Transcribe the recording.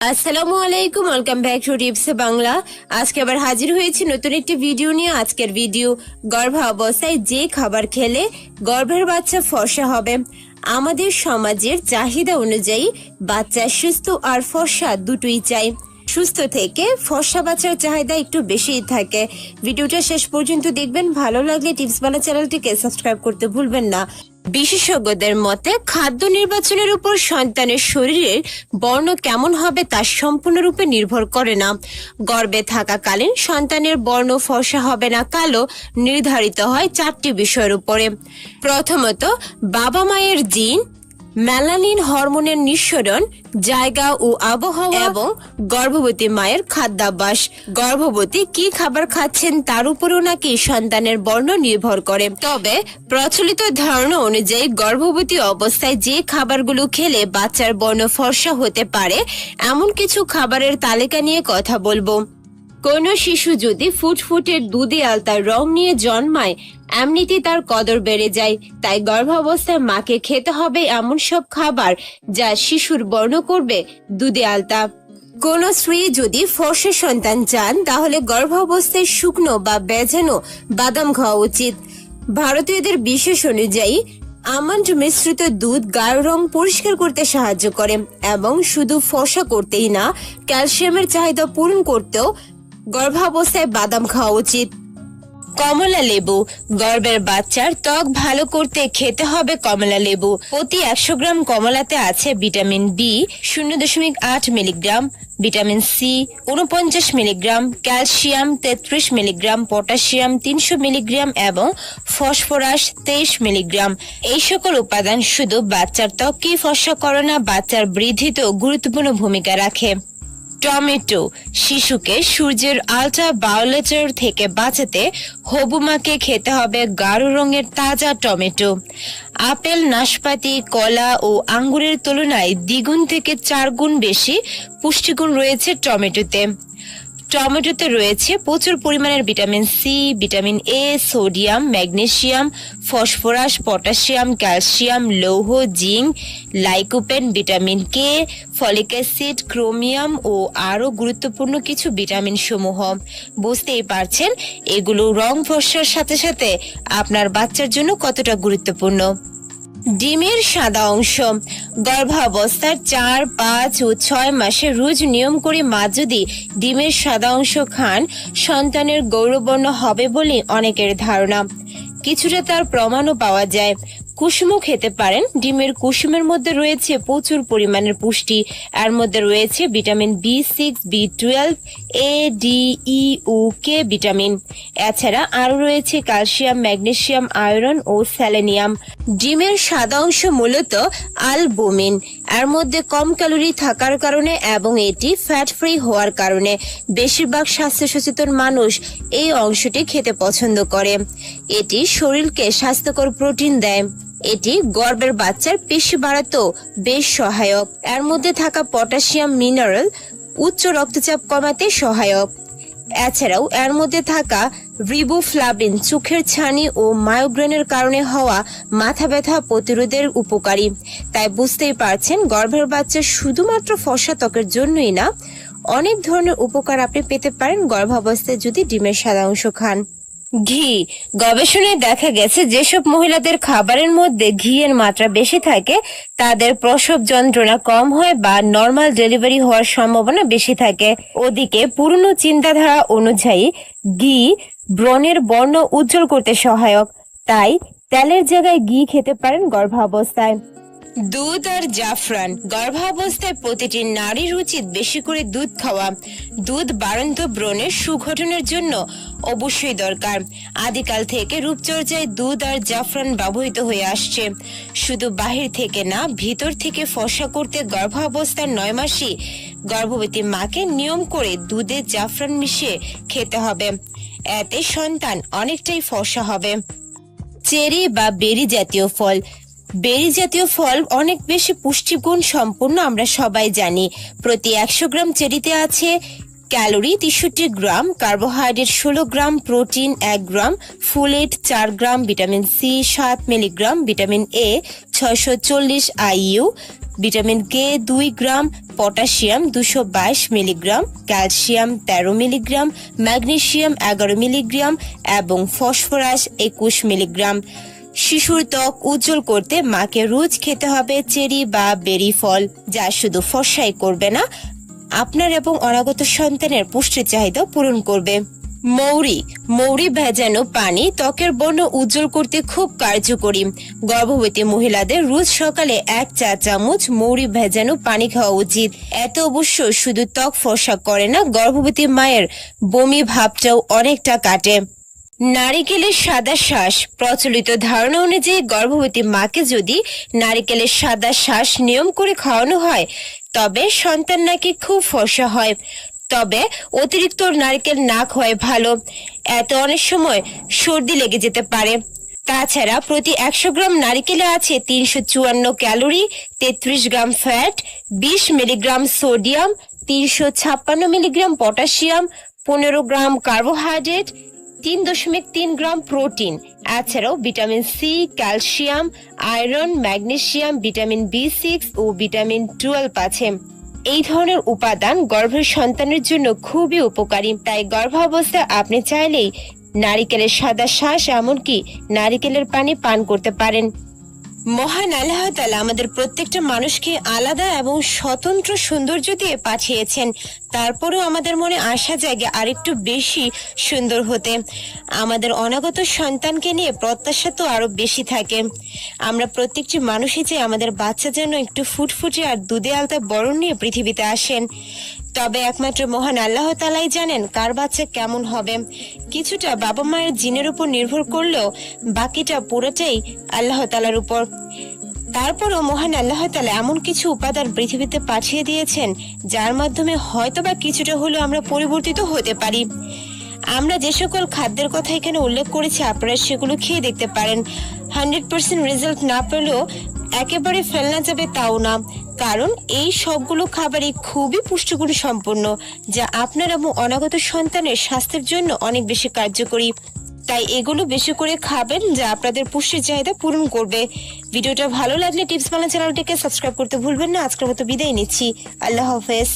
আসসালামু আলাইকুম, welcome back to tips Bangla. আজকে আবার হাজির হয়েছি নতুন একটি ভিডিও নিয়ে। আজকের ভিডিও গর্ভাবস্থায় যে খাবার খেলে গর্ভের বাচ্চা ফর্সা হবে। আমাদের সমাজের চাহিদা অনুযায়ী বাচ্চা সুস্থ আর ফর্সা দুটোই চাই। সুস্থ থেকে ফর্সা বাচ্চার চাহিদা একটু বেশিই থাকে। ভিডিওটা শেষ পর্যন্ত দেখবেন। ভালো লাগলে টিপস বাংলা চ্যানেলটিকে সাবস্ক্রাইব করতে ভুলবেন না। বিশেষজ্ঞদের মতে, খাদ্য নির্বাচনের উপর সন্তানের শরীরের বর্ণ কেমন হবে তা সম্পূর্ণরূপে নির্ভর করে না। গর্বে থাকাকালীন সন্তানের বর্ণ ফসা হবে না, কালো নির্ধারিত হয় চারটি বিষয়ের উপরে। প্রথমত বাবা মায়ের জিন মেলানিন হরমোনের নিঃসরণ, জায়গা ও আবহাওয়া এবং গর্ভবতী মায়ের খাদ্যাভ্যাস। গর্ভবতী কি খাবার খাচ্ছেন তার উপরও নাকি সন্তানের বর্ণ নির্ভর করে। তবে প্রচলিত ধারণা অনুযায়ী গর্ভবতী অবস্থায় যে খাবারগুলো খেলে বাচ্চার বর্ণ ফর্সা হতে পারে, এমন কিছু খাবারের তালিকা নিয়ে কথা বলব। কোনো শিশু যদি ফুটফুটের দুধে আলতার রং নিয়ে জন্মায় এমনিতেই তার কদর বেড়ে যায়। তাই গর্ভাবস্থায় মাকে খেতে হবে এমন সব খাবার যা শিশুর বর্ণ করবে দুধে আলতা। কোন স্ত্রী যদি ফর্সা সন্তান চান, তাহলে গর্ভাবস্থায় শুকনো বা বেজানো বাদাম খাওয়া উচিত। ভারতীয়দের বিশেষ অনুযায়ী, আমন্ড মিশ্রিত দুধ গায়ের রং পরিষ্কার করতে সাহায্য করে এবং শুধু ফসা করতেই না, ক্যালসিয়ামের চাহিদা পূরণ করতেও গর্ভাবস্থায় বাদাম খাওয়া উচিত। কমলা লেবু গর্ভের বাচ্চার ত্বক ভালো করতে খেতে হবে কমলা লেবু। প্রতি একশো গ্রাম কমলাতে আছে ভিটামিন বি শূন্য দশমিক আট মিলিগ্রাম, ভিটামিন সি উনপঞ্চাশ মিলিগ্রাম, ক্যালসিয়াম তেত্রিশ মিলিগ্রাম, পটাশিয়াম তিনশো মিলিগ্রাম এবং ফসফরাস তেইশ মিলিগ্রাম। এই সকল উপাদান শুধু বাচ্চার ত্বককেই ফসা করে না, বাচ্চার বৃদ্ধিতেও গুরুত্বপূর্ণ ভূমিকা রাখে। টমেটো শিশুকে সূর্যের আলট্রা বায়োলেটার থেকে বাঁচাতে হবুমাকে খেতে হবে গাঢ় রঙের তাজা টমেটো। আপেল, নাশপাতি, কলা ও আঙ্গুরের তুলনায় দ্বিগুণ থেকে চার গুণ বেশি পুষ্টিগুণ রয়েছে টমেটোতে। টমেটোতে রয়েছে প্রচুর পরিমাণের vitamin C vitamin A sodium magnesium phosphorus, potassium, calcium, লৌহ, zinc, lycopene, vitamin K folic acid, chromium ও আরও গুরুত্বপূর্ণ কিছু ভিটামিন সমূহ। বুঝতেই পারছেন, এগুলো রং ফর্সার সাথে সাথে আপনার বাচ্চার জন্য কতটা গুরুত্বপূর্ণ। ডিমের সাদা অংশ। গর্ভাবস্থার চার, পাঁচ ও ছয় মাসে রোজ নিয়ম করে মা যদি ডিমের সাদা অংশ খান, সন্তানের গৌরবর্ণ হবে বলে অনেকের ধারণা। কিছুটা তার প্রমাণও পাওয়া যায়। কুসুমও খেতে পারেন। ডিমের কুসুমের মধ্যে রয়েছে প্রচুর পরিমাণের পুষ্টি। এর মধ্যে রয়েছে vitamin B six, B twelve, A, D, E K vitamin. এছাড়া আরও রয়েছে ক্যালসিয়াম, ম্যাগনেসিয়াম, আয়রন ও স্যালেনিয়াম। ডিমের সাদা অংশ মূলত আলবুমিন। এর মধ্যে কম ক্যালোরি থাকার কারণে এবং এটি ফ্যাট ফ্রি হওয়ার কারণে বেশিরভাগ স্বাস্থ্য সচেতন মানুষ এই অংশটি খেতে পছন্দ করে। এটি শরীরকে স্বাস্থ্যকর প্রোটিন দেয়। এটি গর্ভের বাচ্চার পেশি বাড়াতেও বেশ সহায়ক। এর মধ্যে থাকা পটাশিয়াম মিনারেল উচ্চ রক্তচাপ কমাতে সহায়ক। এছাড়াও এর মধ্যে থাকা রিবোফ্লাভিন চোখের ছানি ও মায়োগ্রেনের কারণে হওয়া মাথা ব্যথা প্রতিরোধের উপকারী। তাই বুঝতেই পারছেন, গর্ভের বাচ্চা শুধুমাত্র ফসা ত্বকের জন্যই না, অনেক ধরনের উপকার আপনি পেতে পারেন গর্ভাবস্থায় যদি ডিমের সাদা অংশ খান। ঘি। গবেষণায় দেখা গেছে, যেসব মহিলাদের খাবারের মধ্যে ঘিয়ের মাত্রা বেশি থাকে, তাদের প্রসব যন্ত্রণা কম হয় বা নর্মাল ডেলিভারি হওয়ার সম্ভাবনা বেশি থাকে। ওদিকে পুরনো চিন্তাধারা অনুযায়ী, ঘি ব্রণের বর্ণ উজ্জ্বল করতে সহায়ক, তাই তেলের জায়গায় ঘি খেতে পারেন গর্ভাবস্থায়। দুধ আর জাফরান। গর্ভাবস্থায় প্রতিটি নারীর উচিত বেশি করে দুধ খাওয়া। দুধ বাড়ন্ত ব্রণের সুগঠনের জন্য অবশ্যই দরকার। আদিকাল থেকে রূপচর্চায় দুধ আর জাফরান ব্যবহৃত হয়ে আসছে। শুধু বাহির থেকে না, ভিতর থেকে ফসা করতে গর্ভাবস্থার নয় মাসই গর্ভবতী মাকে নিয়ম করে দুধে জাফরান মিশিয়ে খেতে হবে। এতে সন্তান অনেকটাই ফসা হবে। চেরি বা বেরি জাতীয় ফল বেরি জাতীয় ফল অনেক বেশি পুষ্টিগুণ সম্পূর্ণ আমরা সবাই জানি। প্রতি একশো গ্রাম চেরিতে আছে ক্যালোরি তেষট্টি গ্রাম, কার্বোহাইড্রেট ষোলো গ্রাম, প্রোটিন এক গ্রাম, ফুলেট চার গ্রাম, ভিটামিন সি সাত মিলিগ্রাম, ভিটামিন এ ছয়শো চল্লিশ আইইউ, ভিটামিন কে দুই গ্রাম, পটাশিয়াম দুশো বাইশ মিলিগ্রাম, ক্যালসিয়াম তেরো মিলিগ্রাম, ম্যাগনেশিয়াম এগারো মিলিগ্রাম এবং ফসফরাস একুশ মিলিগ্রাম। শিশুর ত্বক উজ্জ্বল করতে মাকে রোজ খেতে হবে চেরি বা বেরি ফল, যা শুধু ফর্সাই করবে না, আপনার এবং অনাগত সন্তানের পুষ্টির চাহিদা পূরণ করবে। মৌরি মৌরি ভেজানো পানি ত্বকের বর্ণ উজ্জ্বল করতে খুব কার্যকরী। গর্ভবতী মহিলাদের রোজ সকালে এক চা চামচ মৌরি ভেজানো পানি খাওয়া উচিত। এত অবশ্য শুধু ত্বক ফর্সা করে না, গর্ভবতী মায়ের বমি ভাবটাও অনেকটা কাটে। নারিকেলের সাদা শ্বাস। প্রচলিত ধারণা অনুযায়ী গর্ভবতী মাকে যদি নারিকেলের সাদা শ্বাস নিয়ম করে খাওয়ানো হয়, তবে সন্তান নাকি খুব ফর্সা হয়। তবে অতিরিক্ত নারকেল না খাওয়াই ভালো। এত অনেক সময় সর্দি লেগে যেতে পারে। তাছাড়া প্রতি একশো গ্রাম নারিকেলে আছে তিনশো চুয়ান্ন ক্যালোরি, তেত্রিশ গ্রাম ফ্যাট, বিশ মিলিগ্রাম সোডিয়াম, তিনশো ছাপ্পান্ন মিলিগ্রাম পটাশিয়াম, পনেরো গ্রাম কার্বোহাইড্রেট তিন দশমিক তিন গ্রাম প্রোটিন, এছাড়াও vitamin C, calcium, iron, magnesium, vitamin B six ও ভিটামিন টুয়েলভ আছে। এই ধরনের উপাদান গর্ভের সন্তানের জন্য খুবই উপকারী। তাই গর্ভাবস্থা আপনি চাইলেই নারিকেলের সাদা শ্বাস এমনকি নারিকেলের পানি পান করতে পারেন। মহান আল্লাহ তাআলা আমাদের প্রত্যেকটা মানুষকে আলাদা এবং স্বতন্ত্র সৌন্দর্য দিয়ে পাঠিয়েছেন। তারপরেও আমাদের মনে আশা জাগে আরেকটু বেশি সুন্দর হতে। আমাদের অনাগত সন্তানকে নিয়ে প্রত্যাশা তো আরও বেশি থাকে। আমরা প্রত্যেকটি মানুষই যে আমাদের বাচ্চা যেন একটু ফুটফুটে আর দুধে আলতা বরণ নিয়ে পৃথিবীতে আসেন। তবে একমাত্র মহান আল্লাহ তালাই জানেন কার বাচ্চা কেমন হবে। কিছুটা বাবা মায়ের জিনের উপর নির্ভর করলেও বাকিটা পুরোটাই আল্লাহ তালার উপর। তারপরও মহান আল্লাহ তালা এমন কিছু উপাদান পৃথিবীতে পাঠিয়ে দিয়েছেন, যার মাধ্যমে হয়তোবা কিছুটা হলেও আমরা পরিবর্তিত হতে পারি। আমরা যে সকল খাদ্যের কথা এখানে উল্লেখ করেছি, আপনারা সেগুলো খেয়ে দেখতে পারেন। হান্ড্রেড পার্সেন্ট রেজাল্ট না পেলেও একেবারে ফেলনা যাবে তাও না। কারণ এই সবগুলো খাবারই খুবই পুষ্টিগুণ সম্পন্ন, যা আপনার এবং অনাগত সন্তানের স্বাস্থ্যের জন্য অনেক বেশি কার্যকরী। তাই এগুলো বেশি করে খাবেন যা আপনাদের পুষ্টির চাহিদা পূরণ করবে। ভিডিওটা ভালো লাগলে টিপস বাংলা চ্যানেলটিকে সাবস্ক্রাইব করতে ভুলবেন না। আজকের মতো বিদায় নিচ্ছি। আল্লাহ হাফেজ।